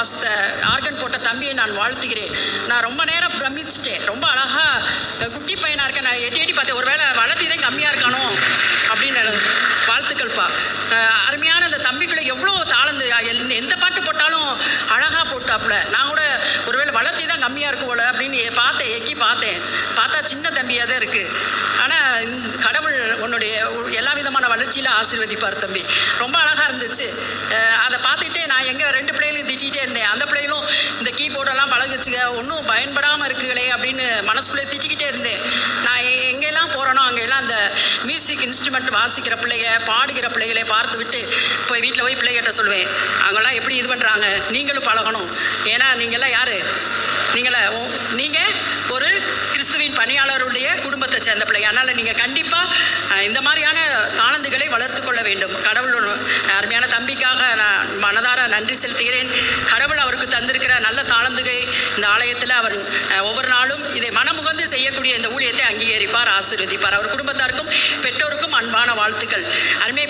வாசித்த ஆர்கன் போட்ட தம்பியை நான் வாழ்த்துகிறேன். நான் ரொம்ப நேரம் பிரமிச்சிட்டேன். ரொம்ப அழகாக குட்டி பையனாக இருக்கேன் நான் எட்டி எட்டி பார்த்தேன். ஒருவேளை வளர்த்தி தான் கம்மியாக இருக்கானோ? அப்படின்னு வாழ்த்துக்கள்ப்பா அருமையான அந்த தம்பிக்குள்ள எவ்வளோ தாளந்து எந்த பாட்டு போட்டாலும் அழகாக போட்டாப்புல. நான் கூட ஒருவேளை வளர்த்தி தான் கம்மியாக இருக்கும் போல அப்படின்னு பார்த்தேன் எக்கி பார்த்தேன். பார்த்தா சின்ன தம்பியாக தான் இருக்குது ஆனால் கடவுள் உன்னுடைய எல்லா விதமான வளர்ச்சியில் ஆசீர்வதிப்பார் தம்பி. ரொம்ப அழகாக இருந்துச்சு. பேர் திட்டிகிட்டே இருந்தேன். அந்த பிள்ளைகளும் இந்த கீபோர்டெல்லாம் பழகுச்சுங்க. ஒன்றும் பயன்படாமல் இருக்குங்களே அப்படின்னு மனசுக்குள்ளே திட்டிக்கிட்டே இருந்தேன். நான் எங்கெல்லாம் போகிறேனோ அங்கெல்லாம் அந்த மியூசிக் இன்ஸ்ட்ருமெண்ட் வாசிக்கிற பிள்ளைய பாடுகிற பிள்ளைகளை பார்த்து விட்டு போய் வீட்டில் போய் பிள்ளைகிட்ட சொல்லுவேன். அவங்களாம் எப்படி இது பண்ணுறாங்க நீங்களும் பழகணும். ஏன்னா நீங்கள்லாம் யார்? நீங்கள நீங்கள் ஒரு கிறிஸ்துவின் பணியாளருடைய குடும்பத்தை சேர்ந்த பிள்ளை அதனால் நீங்கள் கண்டிப்பாக இந்த மாதிரியான வளர்த்து கொள்ள வேண்டும். கடவுள் அருமையான தம்பிக்காக நான் மனதார நன்றி செலுத்துகிறேன். கடவுள் அவருக்கு தந்திருக்கிற நல்ல தாளந்துகை இந்த ஆலயத்தில் அவர் ஒவ்வொரு நாளும் இதை மனமுகந்து செய்யக்கூடிய இந்த ஊழியத்தை அங்கீகரிப்பார் ஆசீர்வதிப்பார். அவர் குடும்பத்தாருக்கும் பெற்றோருக்கும் அன்பான வாழ்த்துக்கள். அருமை